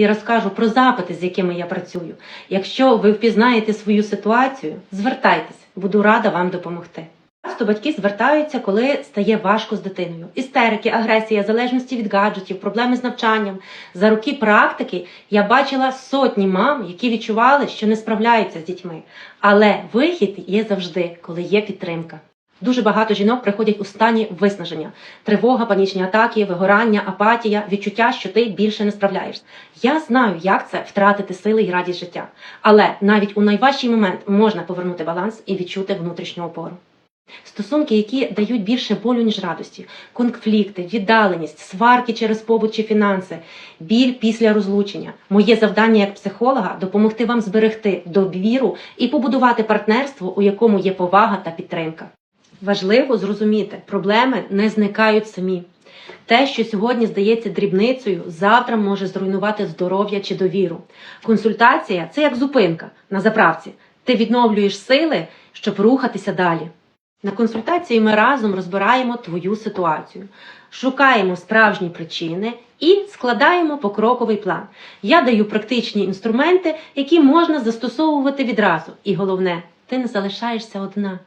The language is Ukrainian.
і розкажу про запити, з якими я працюю. Якщо ви впізнаєте свою ситуацію, звертайтесь, буду рада вам допомогти. Часто батьки звертаються, коли стає важко з дитиною. Істерики, агресія, залежності від гаджетів, проблеми з навчанням. За роки практики я бачила сотні мам, які відчували, що не справляються з дітьми. Але вихід є завжди, коли є підтримка. Дуже багато жінок приходять у стані виснаження, тривога, панічні атаки, вигорання, апатія, відчуття, що ти більше не справляєшся. Я знаю, як це втратити сили і радість життя. Але навіть у найважчий момент можна повернути баланс і відчути внутрішню опору. Стосунки, які дають більше болю, ніж радості, конфлікти, віддаленість, сварки через побут чи фінанси, біль після розлучення. Моє завдання як психолога допомогти вам зберегти довіру і побудувати партнерство, у якому є повага та підтримка. Важливо зрозуміти, проблеми не зникають самі. Те, що сьогодні здається дрібницею, завтра може зруйнувати здоров'я чи довіру. Консультація це як зупинка на заправці. Ти відновлюєш сили, щоб рухатися далі. На консультації ми разом розбираємо твою ситуацію, шукаємо справжні причини і складаємо покроковий план. Я даю практичні інструменти, які можна застосовувати відразу. І головне, ти не залишаєшся одна.